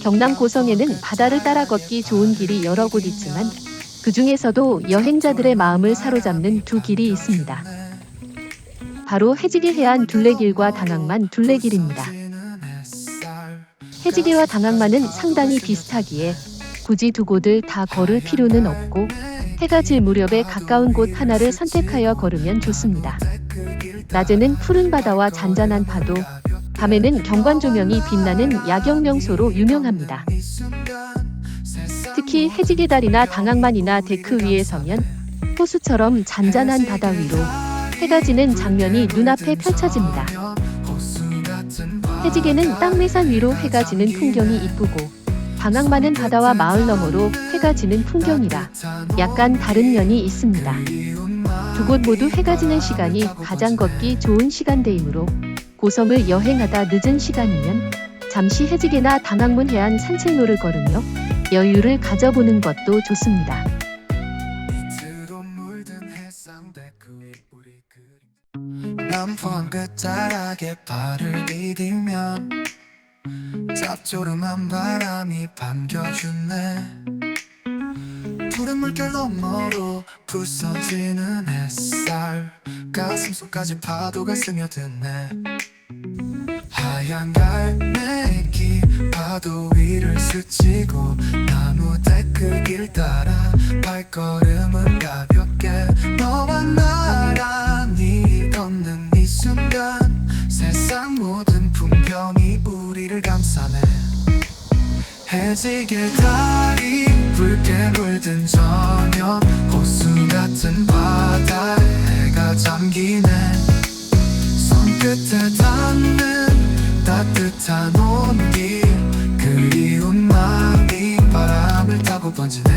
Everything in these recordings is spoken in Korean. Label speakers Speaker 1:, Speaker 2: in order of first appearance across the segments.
Speaker 1: 경남 고성에는 바다를 따라 걷기 좋은 길이 여러 곳 있지만 그 중에서도 여행자들의 마음을 사로잡는 두 길이 있습니다. 바로 해지기 해안 둘레길과 당항만 둘레길입니다. 해지기와 당항만은 상당히 비슷하기에 굳이 두 곳을 다 걸을 필요는 없고 해가 질 무렵에 가까운 곳 하나를 선택하여 걸으면 좋습니다. 낮에는 푸른 바다와 잔잔한 파도, 밤에는 경관 조명이 빛나는 야경 명소로 유명합니다. 특히 해지계 다리나 당항만이나 데크 위에 서면 호수처럼 잔잔한 바다 위로 해가 지는 장면이 눈앞에 펼쳐집니다. 해지계는 땅매산 위로 해가 지는 풍경이 이쁘고 당항만은 바다와 마을 너머로 해가 지는 풍경이라 약간 다른 면이 있습니다. 두 곳 모두 해가 지는 시간이 가장 걷기 좋은 시간대이므로 고성을 여행하다 늦은 시간이면 잠시 해지계나 당항문 해안 산책로를 걸으며 여유를 가져보는 것도 좋습니다.
Speaker 2: 남포한 끝자락에 발을 디디면 짭조름한 바람이 반겨주네. 푸른 물결 너머로 부서지는 햇살. 가슴속까지 파도가 스며드네 하얀 갈매기 파도 위를 스치고 나무 데크 길 따라 발걸음은 가볍게 너와 나란히 걷는 이 순간 세상 모든 풍경이 우리를 감싸네. 해지길 다리 붉게 물든 저녁 호수 같은 바다에 해가 잠기네. 손끝에 닿는 따뜻한 온기 그리운 마음이 바람을 타고 번지네.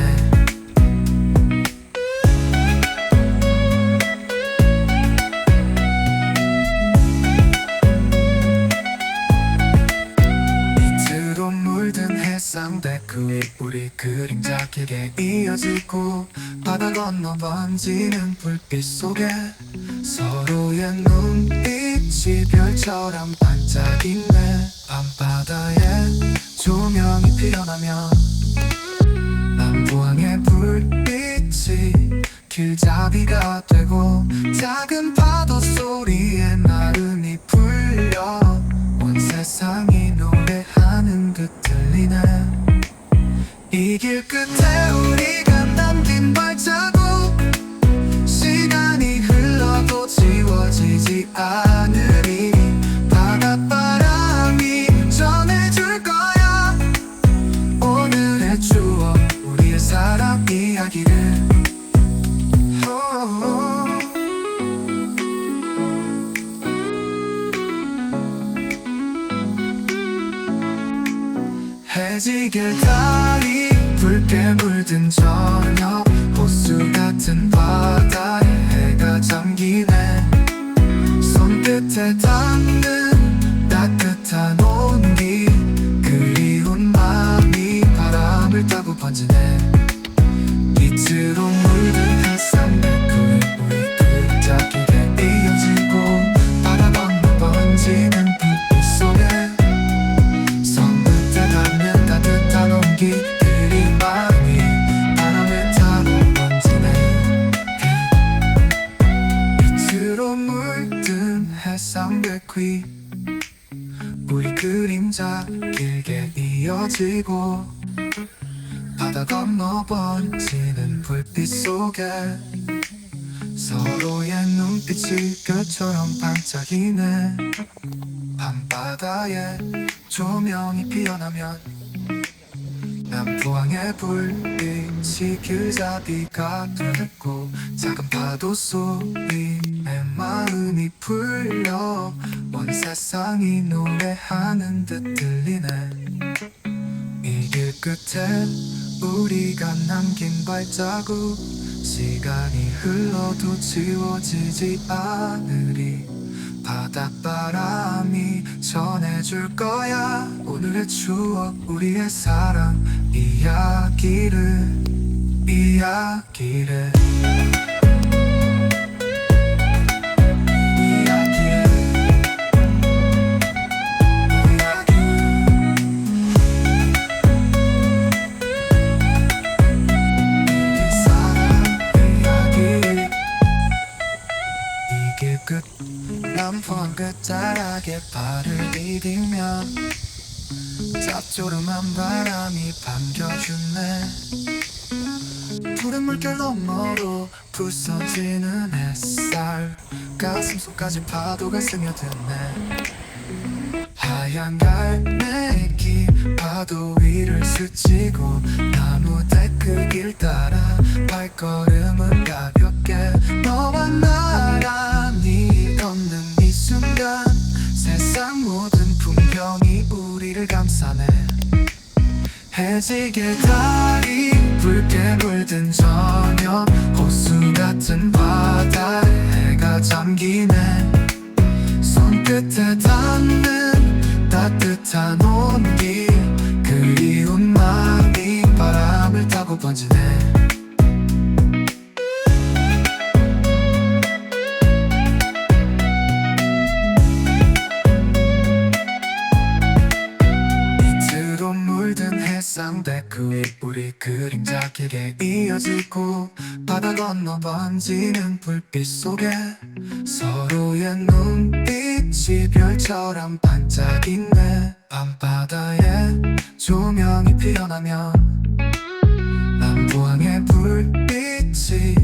Speaker 2: 빛으로 물든 해상대 그위 우리 그림자 길게 이어지고 바다 건너 번지는 불빛 속에 서로의 눈빛 이 별처럼 반짝이네. 밤바다에 조명이 피어나면 남부항의 불빛이 길잡이가 되고 작은 파도 소리 해지길 다리 붉게 물든 저녁 호수 같은 바다에 해가 잠기네. 손끝에 닿는 따뜻한 온기 그리운 마음이 바람을 타고 번지네 이어지고 바다 건너 번지는 불빛 속에 서로의 눈빛이 별처럼 반짝이네. 밤바다에 조명이 피어나면 남부항의 불빛이 길잡이가 되고 작은 파도 소리에 마음이 풀려 온 세상이 노래하는 듯 들리네 끝에 우리가 남긴 발자국 시간이 흘러도 지워지지 않으리. 바닷바람이 전해줄 거야. 오늘의 추억 우리의 사랑 이야기를 이야기를 바닥에 발을 디디면 짭조름한 바람이 반겨주네. 푸른 물결 너머로 부서지는 햇살. 가슴 속까지 파도가 스며드네. 하얀 갈매기 파도 위를 스치고 나무 데크 길 따라 발걸음은 가볍게 너와 이 순간 세상 모든 풍경이 우리를 감싸네. 해지게 달이 붉게 물든 저녁 호수 같은 바다에 해가 잠기네. 손끝에 닿 그 윗불이 그림자 길게 이어지고 바다 건너 번지는 불빛 속에 서로의 눈빛이 별처럼 반짝이네 밤바다에 조명이 피어나면 남부항의 불빛이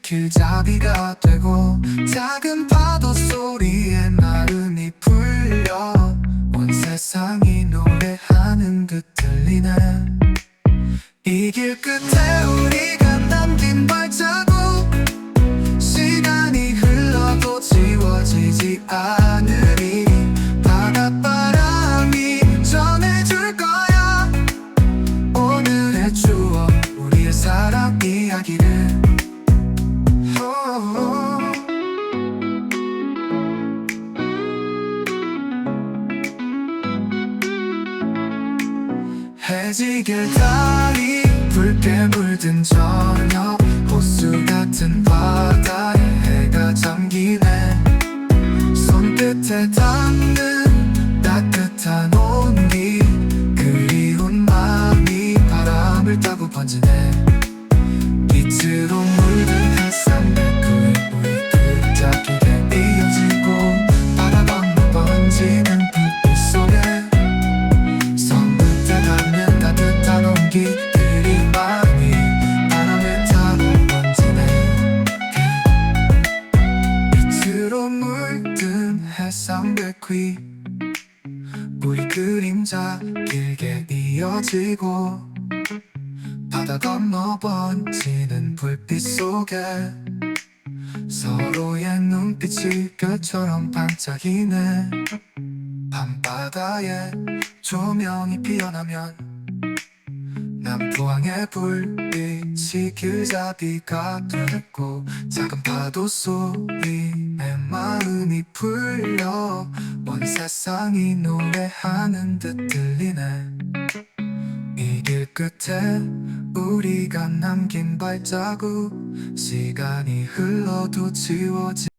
Speaker 2: 길잡이가 되고 작은 파도 소리에 나른이 풀려 온 세상이 노래하는 듯 들리네 끝에 우리가 남긴 발자국. 시간이 흘러도 지워지지 않으리. 바닷바람이 전해줄 거야. 오늘의 추억 우리의 사랑 이야기를. 호 해지게 달 그림자 길게 이어지고 바다 건너 번지는 불빛 속에 서로의 눈빛이 별처럼 반짝이네 밤바다에 조명이 피어나면 남부항의 불빛이 길잡이가 되고 작은 파도 소리에 마음이 풀려. 온 세상이 노래하는 듯 들리네. 이 길 끝에 우리가 남긴 발자국 시간이 흘러도 지워지